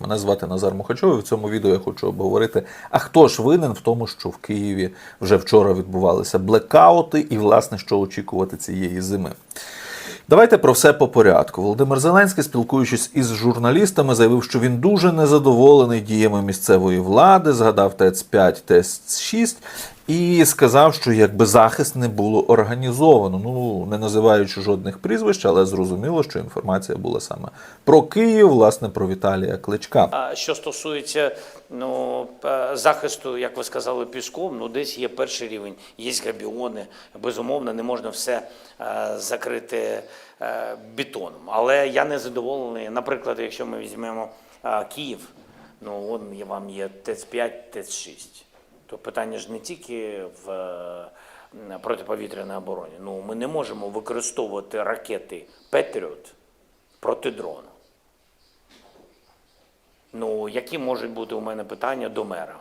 Мене звати Назар Мухачов. і В цьому відео я хочу обговорити, а хто ж винен в тому, що в Києві вже вчора відбувалися блекаути, і власне що очікувати цієї зими. Давайте про все по порядку. Володимир Зеленський, спілкуючись із журналістами, заявив, що він дуже незадоволений діями місцевої влади, згадав ТЕЦ 5, ТЕЦ 6 і сказав, що якби захист не було організовано. Ну не називаючи жодних прізвищ, але зрозуміло, що інформація була саме про Київ, власне, про Віталія Кличка. А що стосується ну, е, захисту, як ви сказали, піском, ну десь є перший рівень, є габіони. Безумовно, не можна все е, закрити е, бетоном. Але я не задоволений. Наприклад, якщо ми візьмемо Київ, ну он вам є ТЕЦ-5, ТЕЦ-6. То питання ж не тільки в е, протиповітряній обороні. Ну, ми не можемо використовувати ракети Петріот проти дрона. Ну, які можуть бути у мене питання до мера?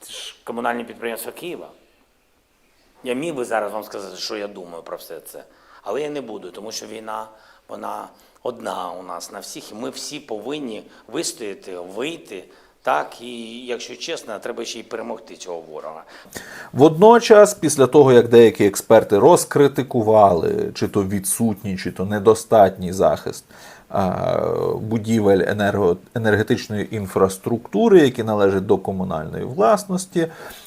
Це ж комунальне підприємство Києва. Я міг би зараз вам сказати, що я думаю про все це. Але я не буду, тому що війна, вона одна у нас на всіх, і ми всі повинні вистояти, вийти. Так, і якщо чесно, треба ще й перемогти цього ворога. Водночас, після того, як деякі експерти розкритикували чи то відсутній, чи то недостатній захист будівель енерго, енергетичної інфраструктури, які належать до комунальної власності,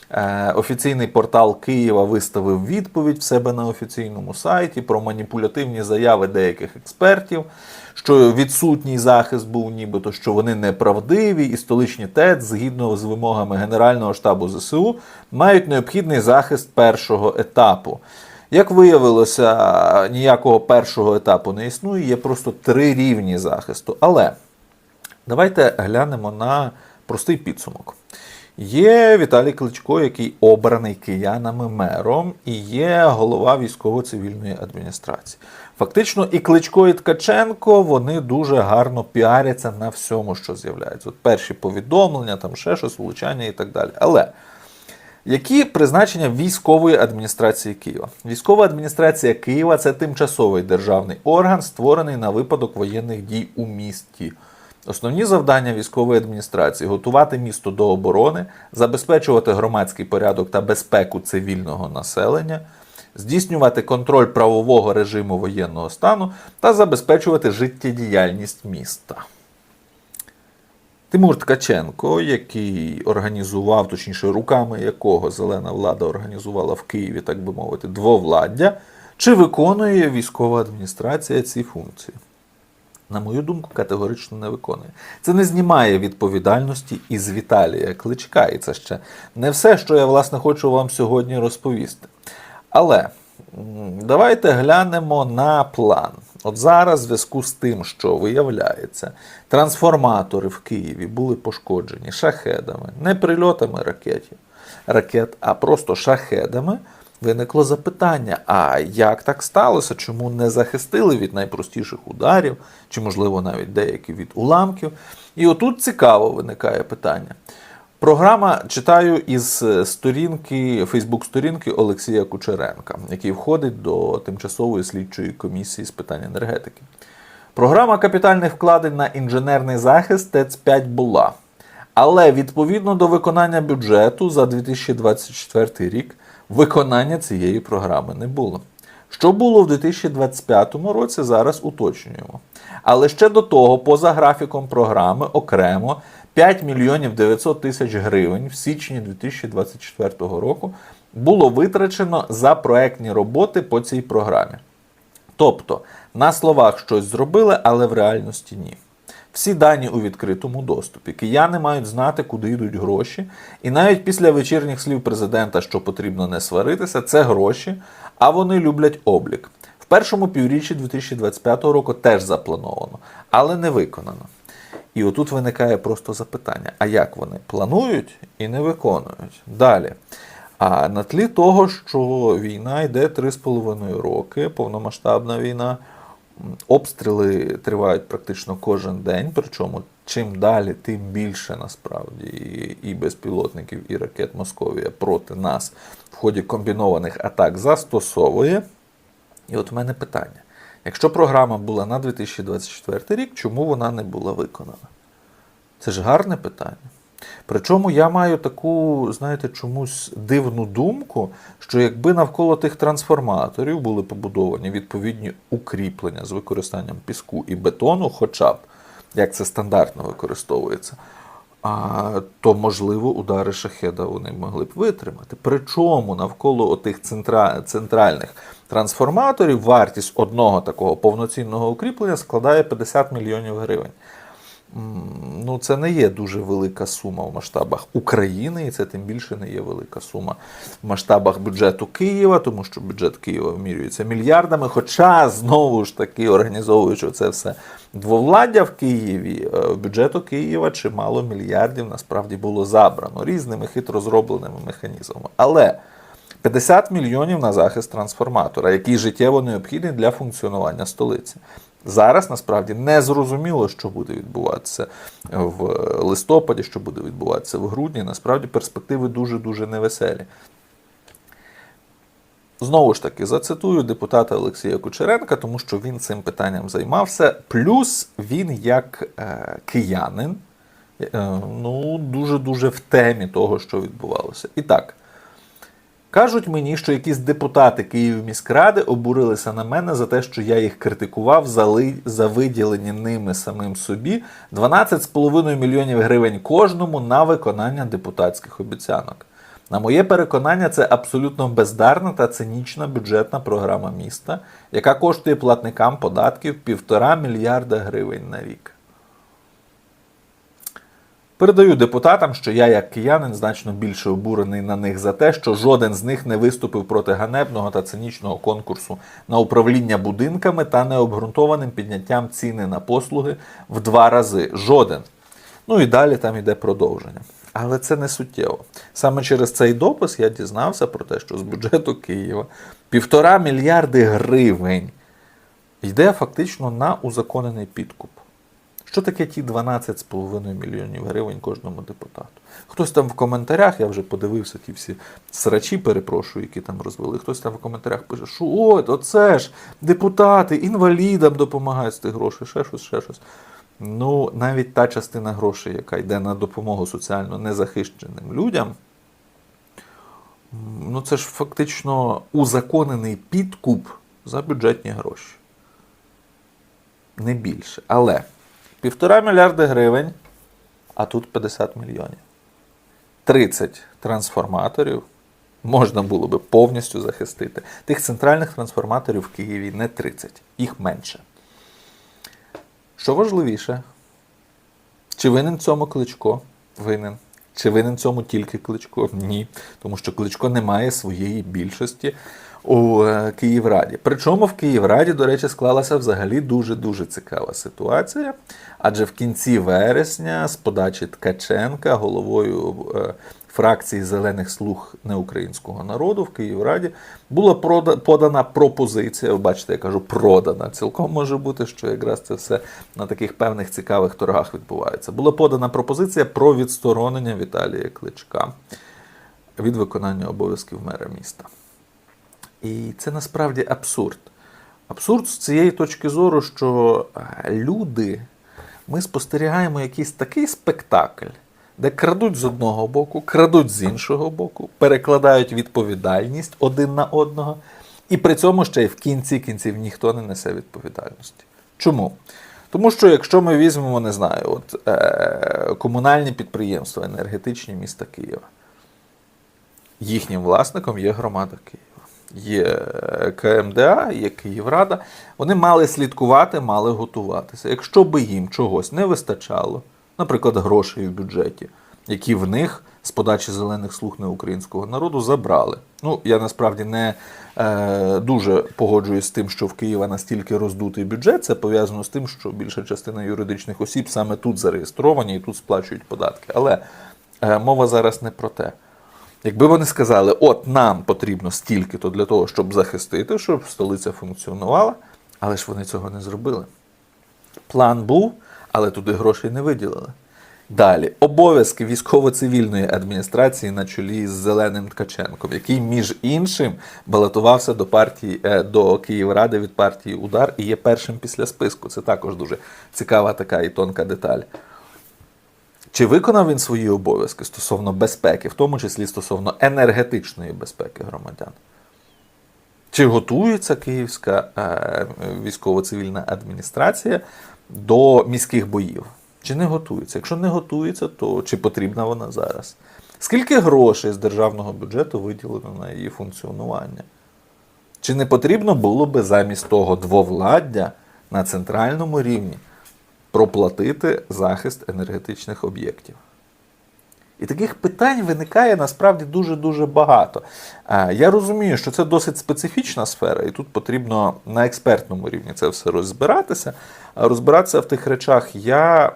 е, офіційний портал Києва виставив відповідь в себе на офіційному сайті про маніпулятивні заяви деяких експертів. Що відсутній захист був нібито, що вони неправдиві, і столичні ТЕЦ, згідно з вимогами Генерального штабу ЗСУ, мають необхідний захист першого етапу. Як виявилося, ніякого першого етапу не існує, є просто три рівні захисту. Але давайте глянемо на простий підсумок. Є Віталій Кличко, який обраний киянами мером, і є голова військово-цивільної адміністрації. Фактично, і Кличко, і Ткаченко вони дуже гарно піаряться на всьому, що з'являється. От перші повідомлення, там ще щось, влучання і так далі. Але які призначення військової адміністрації Києва? Військова адміністрація Києва це тимчасовий державний орган, створений на випадок воєнних дій у місті. Основні завдання військової адміністрації готувати місто до оборони, забезпечувати громадський порядок та безпеку цивільного населення, здійснювати контроль правового режиму воєнного стану та забезпечувати життєдіяльність міста. Тимур Ткаченко, який організував, точніше, руками якого зелена влада організувала в Києві, так би мовити, двовладдя, чи виконує військова адміністрація ці функції? На мою думку, категорично не виконує. Це не знімає відповідальності із Віталія Кличка, і це ще не все, що я власне хочу вам сьогодні розповісти. Але давайте глянемо на план. От зараз, в зв'язку з тим, що виявляється, трансформатори в Києві були пошкоджені шахедами, не прильотами ракетів, ракет, а просто шахедами. Виникло запитання: а як так сталося? Чому не захистили від найпростіших ударів, чи, можливо, навіть деякі від уламків? І отут цікаво виникає питання. Програма читаю із е, сторінки, Фейсбук-сторінки Олексія Кучеренка, який входить до тимчасової слідчої комісії з питань енергетики. Програма капітальних вкладень на інженерний захист ТЕЦ-5 була. Але відповідно до виконання бюджету за 2024 рік виконання цієї програми не було. Що було в 2025 році, зараз уточнюємо. Але ще до того, поза графіком програми, окремо 5 мільйонів 900 тисяч гривень в січні 2024 року було витрачено за проектні роботи по цій програмі. Тобто, на словах щось зробили, але в реальності ні. Всі дані у відкритому доступі. Кияни мають знати, куди йдуть гроші. І навіть після вечірніх слів президента, що потрібно не сваритися, це гроші, а вони люблять облік. В першому півріччі 2025 року теж заплановано, але не виконано. І отут виникає просто запитання: а як вони планують і не виконують? Далі. А на тлі того, що війна йде 3,5 роки, повномасштабна війна, обстріли тривають практично кожен день. Причому чим далі, тим більше насправді і, безпілотників, і ракет Московія проти нас в ході комбінованих атак застосовує. І от в мене питання: Якщо програма була на 2024 рік, чому вона не була виконана? Це ж гарне питання. Причому я маю таку, знаєте, чомусь дивну думку, що якби навколо тих трансформаторів були побудовані відповідні укріплення з використанням піску і бетону, хоча б як це стандартно використовується, а, то можливо удари шахеда вони могли б витримати. Причому навколо центра, центральних трансформаторів вартість одного такого повноцінного укріплення складає 50 мільйонів гривень. Ну, це не є дуже велика сума в масштабах України, і це тим більше не є велика сума в масштабах бюджету Києва, тому що бюджет Києва вимірюється мільярдами. Хоча, знову ж таки, організовуючи це все двовладдя в Києві, е, бюджету Києва чимало мільярдів насправді було забрано різними хитро зробленими механізмами. Але 50 мільйонів на захист трансформатора, який життєво необхідний для функціонування столиці. Зараз насправді не зрозуміло, що буде відбуватися в листопаді, що буде відбуватися в грудні. Насправді перспективи дуже-дуже невеселі. Знову ж таки, зацитую депутата Олексія Кучеренка, тому що він цим питанням займався. Плюс він, як е, киянин, е, ну, дуже-дуже в темі того, що відбувалося. І так, Кажуть мені, що якісь депутати Київміськради обурилися на мене за те, що я їх критикував за, ли... за виділені ними самим собі 12,5 мільйонів гривень кожному на виконання депутатських обіцянок. На моє переконання, це абсолютно бездарна та цинічна бюджетна програма міста, яка коштує платникам податків півтора мільярда гривень на рік. Передаю депутатам, що я, як киянин, значно більше обурений на них за те, що жоден з них не виступив проти ганебного та цинічного конкурсу на управління будинками та необґрунтованим підняттям ціни на послуги в два рази. Жоден. Ну і далі там йде продовження. Але це не суттєво. Саме через цей допис я дізнався про те, що з бюджету Києва півтора мільярди гривень йде фактично на узаконений підкуп. Що таке ті 12,5 мільйонів гривень кожному депутату? Хтось там в коментарях, я вже подивився ті всі срачі, перепрошую, які там розвели. Хтось там в коментарях пише, що от, оце ж депутати інвалідам допомагають з тих грошей, ще щось, ще щось. Ну, навіть та частина грошей, яка йде на допомогу соціально незахищеним людям, ну це ж фактично узаконений підкуп за бюджетні гроші. Не більше. Але півтора мільярди гривень, а тут 50 мільйонів. 30 трансформаторів можна було би повністю захистити. Тих центральних трансформаторів в Києві не 30, їх менше. Що важливіше, чи винен цьому кличко? Винен. Чи винен цьому тільки кличко? Ні. Тому що кличко не має своєї більшості у е, Київраді. Причому в Київраді, до речі, склалася взагалі дуже-дуже цікава ситуація. Адже в кінці вересня з подачі Ткаченка, головою е, фракції Зелених слуг неукраїнського народу в Київраді була подана пропозиція. Ви бачите, я кажу продана. Цілком може бути, що якраз це все на таких певних цікавих торгах відбувається. Була подана пропозиція про відсторонення Віталія Кличка від виконання обов'язків мера міста. І це насправді абсурд. Абсурд з цієї точки зору, що е, люди, ми спостерігаємо якийсь такий спектакль, де крадуть з одного боку, крадуть з іншого боку, перекладають відповідальність один на одного, і при цьому ще й в кінці кінців ніхто не несе відповідальності. Чому? Тому що якщо ми візьмемо, не знаю, от, е, комунальні підприємства енергетичні міста Києва, їхнім власником є громада Києва. Є КМДА, є Київрада. Вони мали слідкувати, мали готуватися. Якщо би їм чогось не вистачало, наприклад, грошей в бюджеті, які в них з подачі зелених слуг неукраїнського народу забрали. Ну, я насправді не е, дуже погоджуюсь з тим, що в Києва настільки роздутий бюджет. Це пов'язано з тим, що більша частина юридичних осіб саме тут зареєстровані і тут сплачують податки. Але е, мова зараз не про те. Якби вони сказали, от нам потрібно стільки-то для того, щоб захистити, щоб столиця функціонувала, але ж вони цього не зробили. План був, але туди грошей не виділили. Далі обов'язки військово-цивільної адміністрації на чолі з Зеленим Ткаченком, який між іншим балотувався до партії е, до Київради від партії Удар і є першим після списку. Це також дуже цікава така і тонка деталь. Чи виконав він свої обов'язки стосовно безпеки, в тому числі стосовно енергетичної безпеки громадян? Чи готується Київська е, військово-цивільна адміністрація до міських боїв? Чи не готується? Якщо не готується, то чи потрібна вона зараз? Скільки грошей з державного бюджету виділено на її функціонування? Чи не потрібно було би замість того двовладдя на центральному рівні проплатити захист енергетичних об'єктів? І таких питань виникає насправді дуже-дуже багато. Е, Я розумію, що це досить специфічна сфера, і тут потрібно на експертному рівні це все розбиратися. Розбиратися в тих речах я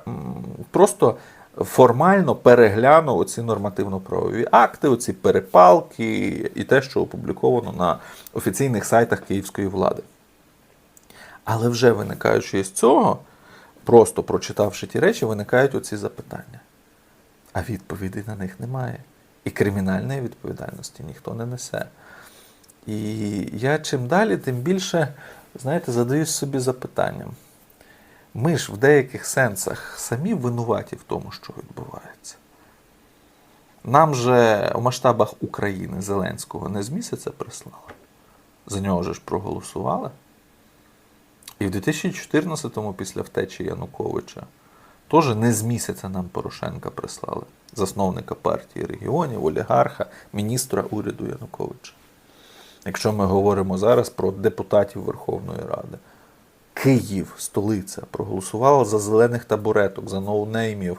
просто формально перегляну оці нормативно-правові акти, оці перепалки і те, що опубліковано на офіційних сайтах київської влади. Але вже виникаючи з цього, просто прочитавши ті речі, виникають оці запитання. А відповідей на них немає. І кримінальної відповідальності ніхто не несе. І я чим далі, тим більше, знаєте, задаюсь собі запитанням. Ми ж в деяких сенсах самі винуваті в тому, що відбувається. Нам же в масштабах України Зеленського не з місяця прислали. За нього ж проголосували. І в 2014-му, після втечі Януковича, теж не з місяця нам Порошенка прислали. Засновника партії регіонів, олігарха, міністра уряду Януковича. Якщо ми говоримо зараз про депутатів Верховної Ради, Київ, столиця, проголосувала за зелених табуреток, за ноунеймів,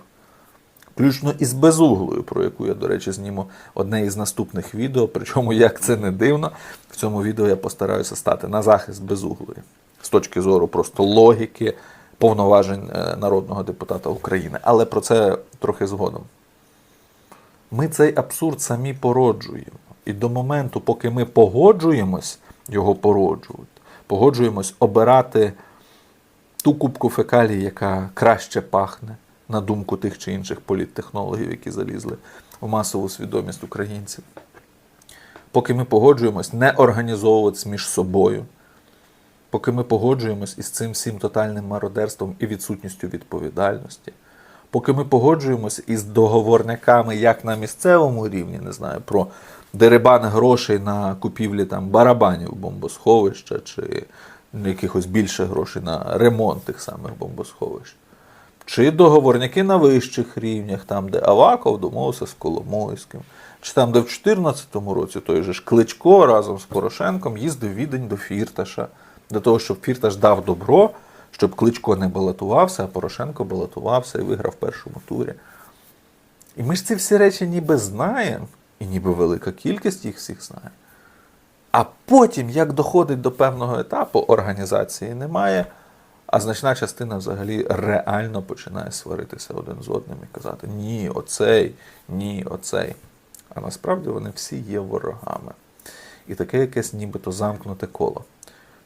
включно із безуглою, про яку я, до речі, зніму одне із наступних відео. Причому, як це не дивно, в цьому відео я постараюся стати на захист безуглої з точки зору просто логіки повноважень е, народного депутата України. Але про це трохи згодом. Ми цей абсурд самі породжуємо. І до моменту, поки ми погоджуємось його породжувати, погоджуємось обирати ту кубку фекалій, яка краще пахне, на думку тих чи інших політтехнологів, які залізли в масову свідомість українців. Поки ми погоджуємось не організовуватись між собою, поки ми погоджуємось із цим всім тотальним мародерством і відсутністю відповідальності, поки ми погоджуємось із договорниками як на місцевому рівні, не знаю, про дерибан грошей на купівлі там барабанів бомбосховища чи якихось більше грошей на ремонт тих самих бомбосховищ. Чи договорники на вищих рівнях, там, де Аваков домовився з Коломойським, чи там, де в 2014 році той же ж Кличко разом з Порошенком їздив відень до Фірташа, для того, щоб Фірташ дав добро, щоб Кличко не балотувався, а Порошенко балотувався і виграв в першому турі. І ми ж ці всі речі ніби знаємо, і ніби велика кількість їх всіх знає. А потім, як доходить до певного етапу, організації немає, а значна частина взагалі реально починає сваритися один з одним і казати: ні, оцей, ні, оцей. А насправді вони всі є ворогами. І таке якесь нібито замкнуте коло.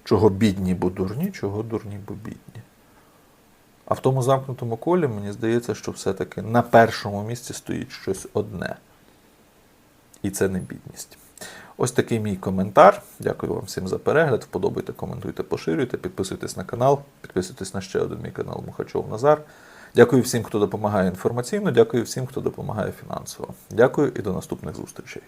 Чого бідні, бо дурні, чого дурні, бо бідні. А в тому замкнутому колі мені здається, що все-таки на першому місці стоїть щось одне. І це не бідність. Ось такий мій коментар. Дякую вам всім за перегляд. Вподобайте, коментуйте, поширюйте, підписуйтесь на канал, підписуйтесь на ще один мій канал Мухачов Назар. Дякую всім, хто допомагає інформаційно, дякую всім, хто допомагає фінансово. Дякую і до наступних зустрічей.